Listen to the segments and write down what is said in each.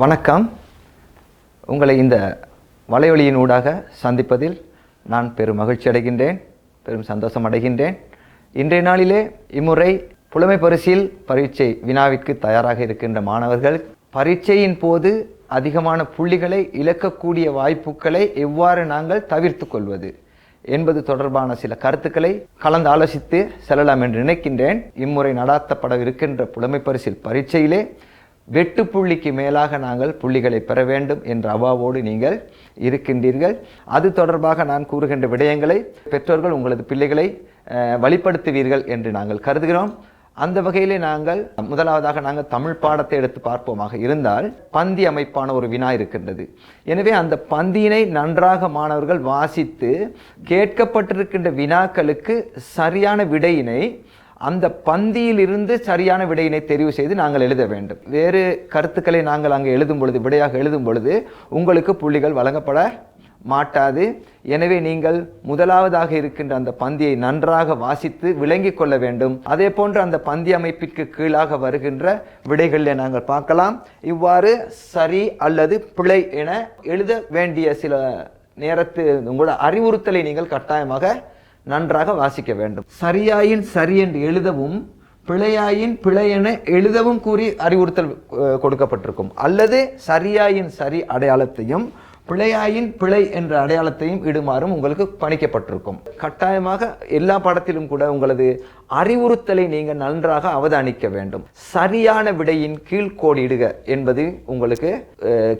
வணக்கம். உங்களை இந்த வலையொலியின் ஊடாக சந்திப்பதில் நான் பெரும் மகிழ்ச்சி அடைகின்றேன் பெரும் சந்தோஷம் அடைகின்றேன். இன்றைய நாளிலே இம்முறை புலமை பரிசில் பரீட்சை வினாவிற்கு தயாராக இருக்கின்ற மாணவர்கள் பரீட்சையின் போது அதிகமான புள்ளிகளை இழக்கக்கூடிய வாய்ப்புகளை எவ்வாறு நாங்கள் தவிர்த்து கொள்வது என்பது தொடர்பான சில கருத்துக்களை கலந்து ஆலோசித்து செல்லலாம் என்று நினைக்கின்றேன். இம்முறை நடாத்தப்படவிருக்கின்ற புலமை பரிசில் பரீட்சையிலே வெட்டு புள்ளிக்கு மேலாக நாங்கள் புள்ளிகளை பெற வேண்டும் என்ற அவாவோடு நீங்கள் இருக்கின்றீர்கள். அது தொடர்பாக நான் கூறுகின்ற விடயங்களை பெற்றோர்கள் உங்களது பிள்ளைகளை வழிப்படுத்துவீர்கள் என்று நாங்கள் கருதுகிறோம். அந்த வகையிலே நாங்கள் முதலாவதாக நாங்கள் தமிழ் பாடத்தை எடுத்து பார்ப்போமாக இருந்தால் பந்தி அமைப்பான ஒரு வினா இருக்கின்றது. எனவே அந்த பந்தியினை நன்றாக மாணவர்கள் வாசித்து கேட்கப்பட்டிருக்கின்ற வினாக்களுக்கு சரியான விடையினை அந்த பந்தியிலிருந்து சரியான விடையினை தெரிவு செய்து நாங்கள் எழுத வேண்டும். வேறு கருத்துக்களை நாங்கள் அங்கே எழுதும் பொழுது விடையாக எழுதும் பொழுது உங்களுக்கு புள்ளிகள் வழங்கப்பட மாட்டாது. எனவே நீங்கள் முதலாவதாக இருக்கின்ற அந்த பந்தியை நன்றாக வாசித்து விளங்கிக் கொள்ள வேண்டும். அதே போன்று அந்த பந்தி அமைப்பிற்கு கீழாக வருகின்ற விடைகளில் நாங்கள் பார்க்கலாம். இவ்வாறு சரி அல்லது பிழை என எழுத வேண்டிய சில நேரத்து உங்களோட அறிவுறுத்தலை நீங்கள் கட்டாயமாக நன்றாக வாசிக்க வேண்டும். சரியாயின் சரி என்று எழுதவும் பிழையாயின் பிழையென எழுதவும் கூறி அறிவுறுத்தல் கொடுக்கப்பட்டிருக்கும். அல்லது சரியாயின் சரி அடையாளத்தையும் பிழையாயின் பிழை என்ற அடையாளத்தையும் இடுமாறும் உங்களுக்கு பணிக்கப்பட்டிருக்கும். கட்டாயமாக எல்லா படத்திலும் கூட உங்களது அறிவுறுத்தலை நீங்கள் நன்றாக அவதானிக்க வேண்டும். சரியான விடையின் கீழ் கோடிடுக என்பது உங்களுக்கு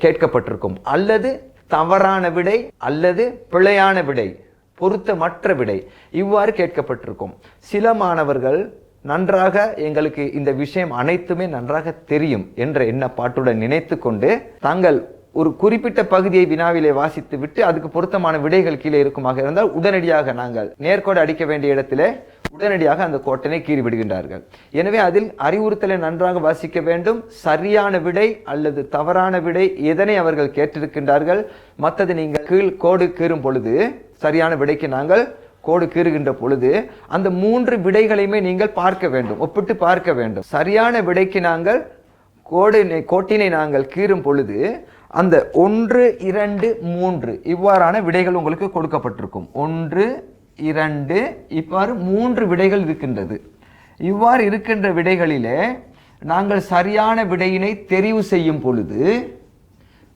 கேட்கப்பட்டிருக்கும். அல்லது தவறான விடை அல்லது பிழையான விடை பொருத்தமற்ற விடை. இவ்வாறு கேட்கப்பட்டிருக்கும். சில மாணவர்கள் நன்றாக எங்களுக்கு இந்த விஷயம் அனைத்துமே நன்றாக தெரியும் என்ற எண்ணப்பாட்டுடன் நினைத்து கொண்டு தாங்கள் ஒரு குறிப்பிட்ட பகுதியை வினாவிலே வாசித்து விட்டு அதுக்கு பொருத்தமான விடைகள் கீழே இருக்குமாக இருந்தால் உடனடியாக நாங்கள் நேர்கோடு அடிக்க வேண்டிய இடத்திலே உடனடியாக அந்த கோட்டனை கீறி விடுகின்றார்கள் எனவே அதில் அறிவுறுத்தலை நன்றாக வாசிக்க வேண்டும். சரியான விடை அல்லது தவறான விடை எதனை அவர்கள் கேட்டிருக்கின்றார்கள். மற்றது நீங்கள் கீழ் கோடு கீறும் பொழுது சரியான விடைக்கு நாங்கள் கோடு கீறுகின்ற பொழுது அந்த மூன்று விடைகளையுமே நீங்கள் பார்க்க வேண்டும் ஒப்பிட்டு பார்க்க வேண்டும். சரியான விடைக்கு நாங்கள் கோடினை கோட்டினை நாங்கள் கீறும் பொழுது அந்த ஒன்று இரண்டு மூன்று இவ்வாறான விடைகள் உங்களுக்கு கொடுக்கப்பட்டிருக்கும். ஒன்று இரண்டு இவ்வாறு மூன்று விடைகள் இருக்கின்றது. இவ்வாறு இருக்கின்ற விடைகளிலே நாங்கள் சரியான விடையினை தெரிவு செய்யும் பொழுது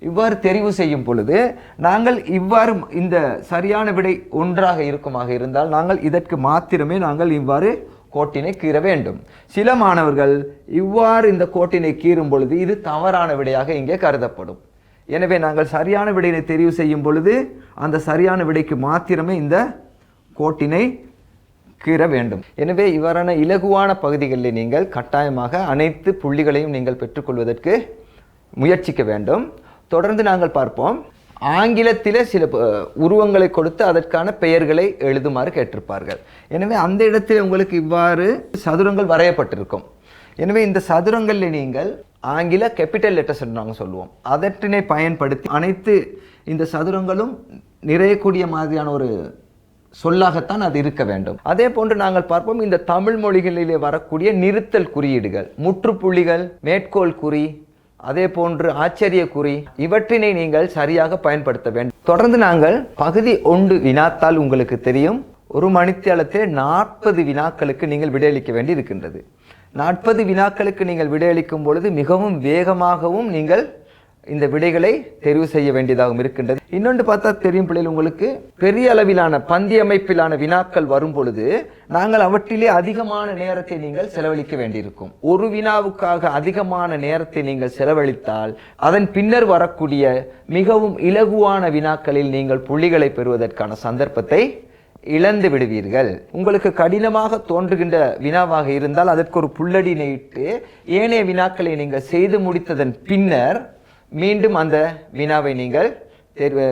இவ்வாறு தெரிவு செய்யும் பொழுது நாங்கள் இவ்வாறு இந்த சரியான விடை ஒன்றாக இருக்குமாக இருந்தால் நாங்கள் இதற்கு மாத்திரமே நாங்கள் இவ்வாறு கோட்டினை கீற வேண்டும். சில மாணவர்கள் இவ்வாறு இந்த கோட்டினை கீறும் பொழுது இது தவறான விடையாக இங்கே கருதப்படும். எனவே நாங்கள் சரியான விடையினை தெரிவு செய்யும் பொழுது அந்த சரியான விடைக்கு மாத்திரமே இந்த கோட்டினை கீற வேண்டும். எனவே இவ்வாறான இலகுவான பகுதிகளில் நீங்கள் கட்டாயமாக அனைத்து புள்ளிகளையும் நீங்கள் பெற்றுக்கொள்வதற்கு முயற்சிக்க வேண்டும். தொடர்ந்து நாங்கள் பார்ப்போம். ஆங்கிலத்தில் சில உருவங்களை கொடுத்து அதற்கான பெயர்களை எழுதுமாறு கேட்டிருப்பார்கள். எனவே அந்த இடத்தில் உங்களுக்கு இவ்வாறு சதுரங்கள் வரையப்பட்டிருக்கும். எனவே இந்த சதுரங்களில் நீங்கள் ஆங்கில கேபிட்டல் லெட்டர்ஸ் என்று நாங்கள் சொல்லுவோம். அதற்றினை பயன்படுத்தி அனைத்து இந்த சதுரங்களும் நிறையக்கூடிய மாதிரியான ஒரு சொல்லாகத்தான் அது இருக்க வேண்டும். அதே போன்று நாங்கள் பார்ப்போம் இந்த தமிழ் மொழிகளிலே வரக்கூடிய நிறுத்தல் குறியீடுகள் முற்றுப்புள்ளிகள் மேற்கோள் குறி அதே போன்று ஆச்சரிய குறி இவற்றினை நீங்கள் சரியாக பயன்படுத்த வேண்டும் தொடர்ந்து நாங்கள் பகுதி ஒன்று வினாத்தால் உங்களுக்கு தெரியும். ஒரு மணித்தியாலத்தில் நாற்பது வினாக்களுக்கு நீங்கள் விடையளிக்க வேண்டி இருக்கின்றது நாற்பது வினாக்களுக்கு நீங்கள் விடையளிக்கும் பொழுது மிகவும் வேகமாகவும் நீங்கள் இந்த விடைகளை தெரிவு செய்ய வேண்டியதாகவும் இருக்கின்றது. இன்னொன்று பார்த்தா தெரியும் பிள்ளைகள் உங்களுக்கு பெரிய அளவிலான பந்தி அமைப்பிலான வினாக்கள் வரும் பொழுது நாங்கள் அவற்றிலே அதிகமான நேரத்தை நீங்கள் செலவழிக்க வேண்டியிருக்கும். ஒரு வினாவுக்காக அதிகமான நேரத்தை நீங்கள் செலவழித்தால் அதன் பின்னர் வரக்கூடிய மிகவும் இலகுவான வினாக்களில் நீங்கள் புள்ளிகளை பெறுவதற்கான சந்தர்ப்பத்தை இழந்து விடுவீர்கள். உங்களுக்கு கடினமாக தோன்றுகின்ற வினாவாக இருந்தால் அதற்கு ஒரு புல்லடினை இட்டு ஏனைய வினாக்களை நீங்கள் செய்து முடித்ததன் பின்னர் மீண்டும் அந்த வினாவை நீங்கள் தேர்வு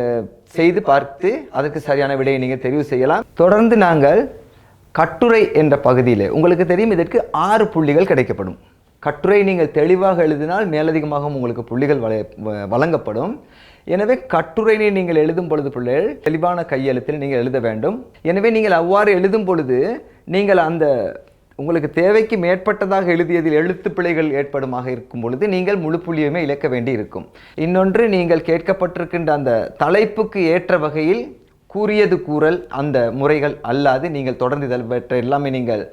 செய்து பார்த்து அதற்கு சரியான விடையை நீங்கள் தெரிவு செய்யலாம். தொடர்ந்து நாங்கள் கட்டுரை என்ற பகுதியில் உங்களுக்கு தெரியும் இதற்கு ஆறு புள்ளிகள் கிடைக்கப்படும். கட்டுரை நீங்கள் தெளிவாக எழுதினால் மேலதிகமாகவும் உங்களுக்கு புள்ளிகள் வள வழங்கப்படும். எனவே கட்டுரையை நீங்கள் எழுதும் பொழுது பிள்ளைகள் தெளிவான கையெழுத்தில் நீங்கள் எழுத வேண்டும். எனவே நீங்கள் அவ்வாறு எழுதும் பொழுது நீங்கள் அந்த உங்களுக்கு தேவைக்கு மேற்பட்டதாக எழுதியதில் எழுத்து பிழைகள் ஏற்படுமாக இருக்கும் பொழுது நீங்கள் முழு புள்ளியுமே இழக்க வேண்டி இருக்கும் இன்னொன்று நீங்கள் கேட்கப்பட்டிருக்கின்ற அந்த தலைப்புக்கு ஏற்ற வகையில் கூறியது கூறல் அந்த முறைகள் அல்லாது நீங்கள் தொடர்ந்து இதில் எல்லாமே நீங்கள்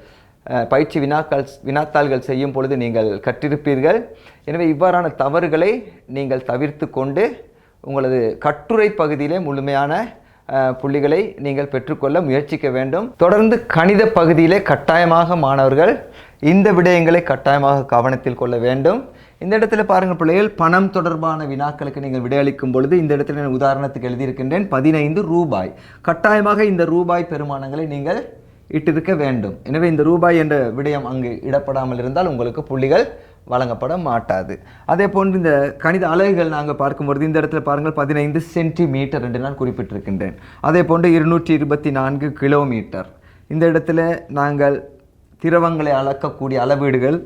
பயிற்சி வினாக்கள் வினாத்தாள்கள் செய்யும் பொழுது நீங்கள் கற்றிருப்பீர்கள். எனவே இவ்வாறான தவறுகளை நீங்கள் தவிர்த்து கொண்டு உங்களது கட்டுரை பகுதியிலே முழுமையான புள்ளிகளை நீங்கள் பெற்றுக்கொள்ள முயற்சிக்க வேண்டும். தொடர்ந்து கணித பகுதியிலே கட்டாயமாக மாணவர்கள் இந்த விடயங்களை கட்டாயமாக கவனத்தில் கொள்ள வேண்டும். இந்த இடத்துல பாருங்கள் பிள்ளைகள் பணம் தொடர்பான வினாக்களுக்கு நீங்கள் விடையளிக்கும் பொழுது இந்த இடத்துல நான் உதாரணத்துக்கு எழுதியிருக்கின்றேன் பதினைந்து ரூபாய். கட்டாயமாக இந்த ரூபாய் பெருமானங்களை நீங்கள் இட்டிருக்க வேண்டும். எனவே இந்த ரூபாய் என்ற விடயம் அங்கு இடப்படாமல் இருந்தால் உங்களுக்கு புள்ளிகள் வழங்கப்பட மாட்டாது. அதே போன்று இந்த கணித அலகுகள் நாங்கள் பார்க்கும்பொழுது இந்த இடத்துல பாருங்கள் பதினைந்து சென்டிமீட்டர் என்று நான் குறிப்பிட்டிருக்கின்றேன். அதே போன்று இருநூற்றி இருபத்தி நான்கு கிலோமீட்டர். இந்த இடத்துல நாங்கள் திரவங்களை அளக்கக்கூடிய அளவீடுகள்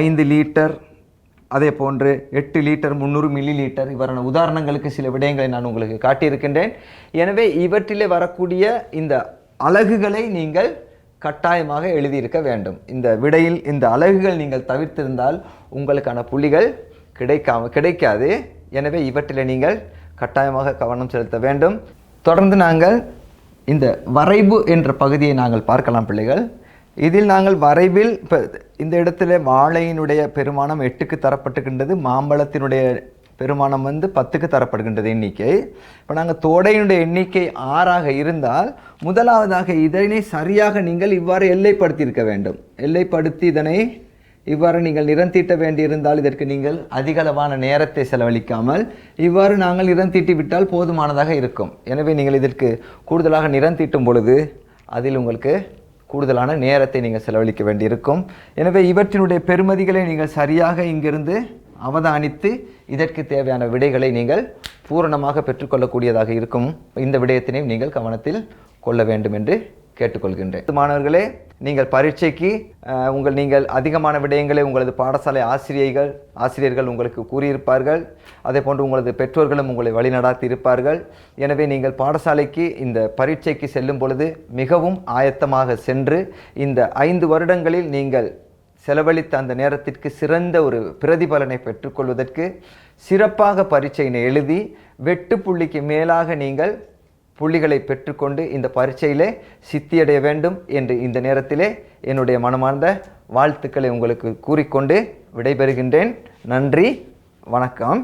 ஐந்து லிட்டர் அதே போன்று எட்டு லிட்டர் முந்நூறு மில்லி லிட்டர் இவரான உதாரணங்களுக்கு சில விடயங்களை நான் உங்களுக்கு காட்டியிருக்கின்றேன். எனவே இவற்றிலே வரக்கூடிய இந்த அலகுகளை நீங்கள் கட்டாயமாக எழுதியிருக்க வேண்டும். இந்த விடையில் இந்த அலகுகள் நீங்கள் தவிர்த்திருந்தால் உங்களுக்கான புள்ளிகள் கிடைக்காம கிடைக்காது. எனவே இவற்றில் நீங்கள் கட்டாயமாக கவனம் செலுத்த வேண்டும். தொடர்ந்து நாங்கள் இந்த வரைவு என்ற பகுதியை நாங்கள் பார்க்கலாம் பிள்ளைகள். இதில் நாங்கள் வரைவில் இப்போ இந்த இடத்துல வாழையினுடைய பெருமானம் எட்டுக்கு தரப்பட்டுகின்றது மாம்பழத்தினுடைய பெருமானம் வந்து பத்துக்கு தரப்படுகின்றது எண்ணிக்கை. இப்போ நாங்கள் தோடையினுடைய எண்ணிக்கை ஆறாக இருந்தால் முதலாவதாக இதனை சரியாக நீங்கள் இவ்வாறு எல்லைப்படுத்தியிருக்க வேண்டும். எல்லைப்படுத்தி இதனை இவ்வாறு நீங்கள் நிறம் தீட்ட வேண்டியிருந்தால் இதற்கு நீங்கள் அதிகளவான நேரத்தை செலவழிக்காமல் இவ்வாறு நாங்கள் நிறம் தீட்டி விட்டால் போதுமானதாக இருக்கும். எனவே நீங்கள் இதற்கு கூடுதலாக நிறம் தீட்டும் பொழுது அதில் உங்களுக்கு கூடுதலான நேரத்தை நீங்கள் செலவழிக்க வேண்டியிருக்கும். எனவே இவற்றினுடைய பெருமதிகளை நீங்கள் சரியாக இங்கிருந்து அவதானித்து இதற்கு தேவையான விடைகளை நீங்கள் பூரணமாக பெற்றுக்கொள்ளக்கூடியதாக இருக்கும். இந்த விடயத்தினையும் நீங்கள் கவனத்தில் கொள்ள வேண்டும் என்று கேட்டுக்கொள்கின்றேன். மாணவர்களே நீங்கள் பரீட்சைக்கு உங்கள் நீங்கள் அதிகமான விடயங்களை உங்களது பாடசாலை ஆசிரியர்கள் ஆசிரியர்கள் உங்களுக்கு கூறியிருப்பார்கள். அதே போன்று உங்களது பெற்றோர்களும் உங்களை வழிநடாத்தி இருப்பார்கள். எனவே நீங்கள் பாடசாலைக்கு இந்த பரீட்சைக்கு செல்லும் பொழுது மிகவும் ஆயத்தமாக சென்று இந்த ஐந்து வருடங்களில் நீங்கள் செலவழித்த அந்த நேரத்திற்கு சிறந்த ஒரு பிரதிபலனை பெற்றுக்கொள்வதற்கு சிறப்பாக பரீட்சையினை எழுதி வெட்டு புள்ளிக்கு மேலாக நீங்கள் புள்ளிகளை பெற்றுக்கொண்டு இந்த பரீட்சையிலே சித்தியடைய வேண்டும் என்று இந்த நேரத்திலே என்னுடைய மனமார்ந்த வாழ்த்துக்களை உங்களுக்கு கூறிக்கொண்டு விடைபெறுகின்றேன். நன்றி. வணக்கம்.